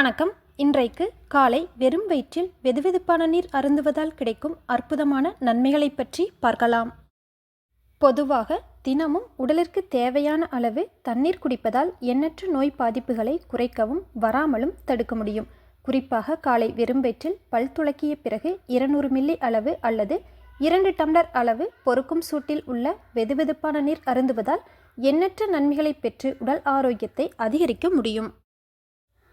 வணக்கம். இன்றைக்கு காலை வெறும் வயிற்றில் வெதுவெதுப்பான நீர் அருந்துவதால் கிடைக்கும் அற்புதமான நன்மைகளைப் பற்றி பார்க்கலாம். பொதுவாக தினமும் உடலிற்கு தேவையான அளவு தண்ணீர் குடிப்பதால் எண்ணற்ற நோய் பாதிப்புகளை குறைக்கவும் வராமலும் தடுக்க முடியும். குறிப்பாக காலை வெறும் வயிற்றில் பல் துளக்கிய பிறகு இருநூறு மில்லி அளவு அல்லது இரண்டு டம்ளர் அளவு பொறுக்கும் சூட்டில் உள்ள வெதுவெதுப்பான நீர் அருந்துவதால் எண்ணற்ற நன்மைகளை பெற்று உடல் ஆரோக்கியத்தை அதிகரிக்க முடியும்.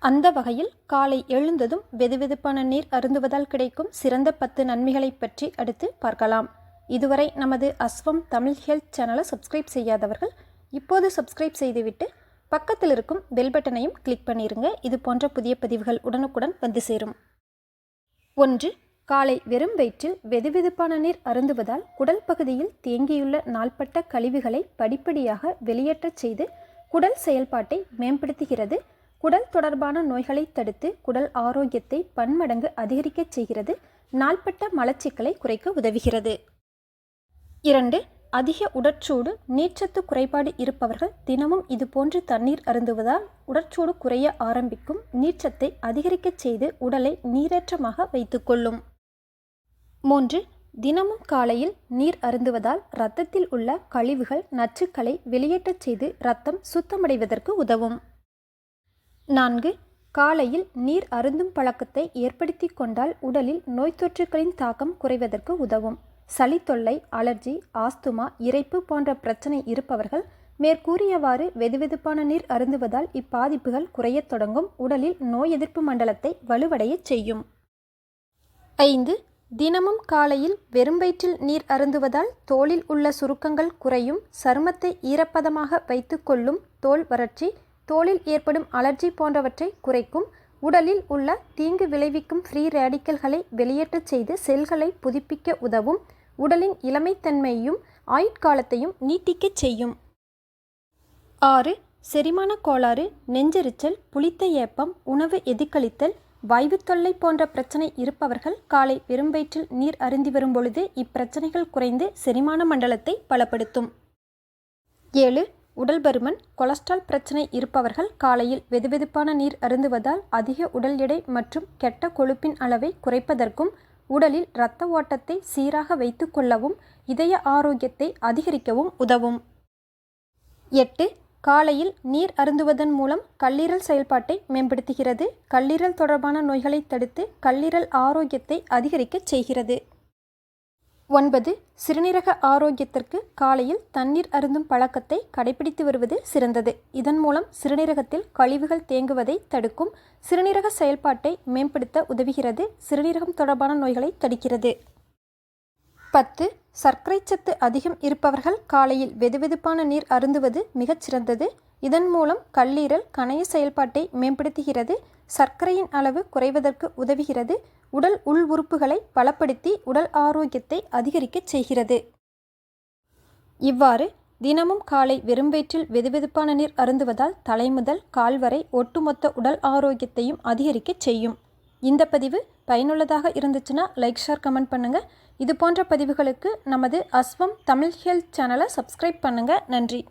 அந்த வகையில் காலை எழுந்ததும் வெதுவெதுப்பான நீர் அருந்துவதால் கிடைக்கும் சிறந்த பத்து நன்மைகளை பற்றி அடுத்து பார்க்கலாம். இதுவரை நமது அஸ்வம் தமிழ் ஹெல்த் சேனலை சப்ஸ்கிரைப் செய்யாதவர்கள் இப்போது சப்ஸ்கிரைப் செய்துவிட்டு பக்கத்தில் இருக்கும் பெல் பட்டனையும் கிளிக் பண்ணிருங்க. இது போன்ற புதிய பதிவுகள் உடனுக்குடன் வந்து சேரும். ஒன்று காலை வெறும் வயிற்றில் வெதுவெதுப்பான நீர் அருந்துவதால் குடல் பகுதியில் தேங்கியுள்ள நாள்பட்ட கழிவுகளை படிப்படியாக வெளியேற்றச் செய்து குடல் செயல்பாட்டை மேம்படுத்துகிறது. குடல் தொடர்பான நோய்களை தடுத்து குடல் ஆரோக்கியத்தை பன்மடங்கு அதிகரிக்கச் செய்கிறது நாள்பட்ட மலச்சிக்கலை குறைக்க உதவுகிறது. இரண்டு அதிக உடற்சூடு நீர்ச்சத்து குறைபாடு இருப்பவர்கள் தினமும் இதுபோன்று தண்ணீர் அருந்துவதால் உடற்சூடு குறைய ஆரம்பிக்கும் நீர்ச்சத்தை அதிகரிக்கச் செய்து உடலை நீரேற்றமாக வைத்துக்கொள்ளும். மூன்று தினமும் காலையில் நீர் அருந்துவதால் இரத்தத்தில் உள்ள கழிவுகள் நச்சுக்களை வெளியேற்றச் செய்து இரத்தம் சுத்தமடைவதற்கு உதவும். நான்கு காலையில் நீர் அருந்தும் பழக்கத்தை ஏற்படுத்தி கொண்டால் உடலில் நோய் தொற்றுகளின் தாக்கம் குறைவதற்கு உதவும். சளி தொல்லை அலர்ஜி ஆஸ்துமா இறைப்பு போன்ற பிரச்சனை இருப்பவர்கள் மேற்கூறியவாறு வெதுவெதுப்பான நீர் அருந்துவதால் இப்பாதிப்புகள் குறையத் தொடங்கும். உடலில் நோய் எதிர்ப்பு மண்டலத்தை வலுவடையச் செய்யும். ஐந்து தினமும் காலையில் வெறும் வயிற்றில் நீர் அருந்துவதால் தோலில் உள்ள சுருக்கங்கள் குறையும். சருமத்தை ஈரப்பதமாக வைத்துக்கொள்ளும் தோல் வறட்சி தோலில் ஏற்படும் அலர்ஜி போன்றவற்றை குறைக்கும். உடலில் உள்ள தீங்கு விளைவிக்கும் ஃப்ரீ ரேடிக்கல்களை வெளியேற்றச் செய்து செல்களை புதுப்பிக்க உதவும். உடலின் இளமைத்தன்மையையும் ஆயுட்காலத்தையும் நீட்டிக்கச் செய்யும். ஆறு செரிமான கோளாறு நெஞ்செரிச்சல் புளித்த ஏப்பம் உணவு எதிர்கழித்தல் வாய்வு தொல்லை போன்ற பிரச்சனை இருப்பவர்கள் காலை வெறும் வயிற்றில் நீர் அருந்தி வரும் பொழுது இப்பிரச்சனைகள் குறைந்து செரிமான மண்டலத்தை பலப்படுத்தும். ஏழு உடல் பருமன் கொலஸ்ட்ரால் பிரச்சனை இருப்பவர்கள் காலையில் வெதுவெதுப்பான நீர் அருந்துவதால் அதிக உடல் எடை மற்றும் கெட்ட கொழுப்பின் அளவை குறைப்பதற்கும் உடலில் இரத்த ஓட்டத்தை சீராக வைத்து கொள்ளவும் இதய ஆரோக்கியத்தை அதிகரிக்கவும் உதவும். எட்டு காலையில் நீர் அருந்துவதன் மூலம் கல்லீரல் செயல்பாட்டை மேம்படுத்துகிறது. கல்லீரல் தொடர்பான நோய்களை தடுத்து கல்லீரல் ஆரோக்கியத்தை அதிகரிக்கச் செய்கிறது. ஒன்பது சிறுநீரக ஆரோக்கியத்திற்கு காலையில் தண்ணீர் அருந்தும் பழக்கத்தை கடைபிடித்து வருவது சிறந்தது. இதன் மூலம் சிறுநீரகத்தில் கழிவுகள் தேங்குவதை தடுக்கும் சிறுநீரக செயல்பாட்டை மேம்படுத்த உதவுகிறது. சிறுநீரகம் தொடர்பான நோய்களை தடுக்கிறது. பத்து சர்க்கரை சத்து அதிகம் இருப்பவர்கள் காலையில் வெதுவெதுப்பான நீர் அருந்துவது மிகச் சிறந்தது இதன் மூலம் கல்லீரல் கணைய செயல்பாட்டை மேம்படுத்துகிறது சர்க்கரையின் அளவு குறைவதற்கு உதவுகிறது உடல் உள் உறுப்புகளை பலப்படுத்தி உடல் ஆரோக்கியத்தை அதிகரிக்கச் செய்கிறது. இவ்வாறு தினமும் காலை வெறும் வயிற்றில் வெதுவெதுப்பான நீர் அருந்துவதால் தலை முதல் கால் வரை ஒட்டுமொத்த உடல் ஆரோக்கியத்தையும் அதிகரிக்கச் செய்யும். இந்த பதிவு பயனுள்ளதாக இருந்துச்சுன்னா லைக் ஷேர் கமெண்ட் பண்ணுங்கள் இது போன்ற பதிவுகளுக்கு நமது அஸ்வம் தமிழ் ஹெல்த் சேனலை சப்ஸ்கிரைப் பண்ணுங்கள் நன்றி.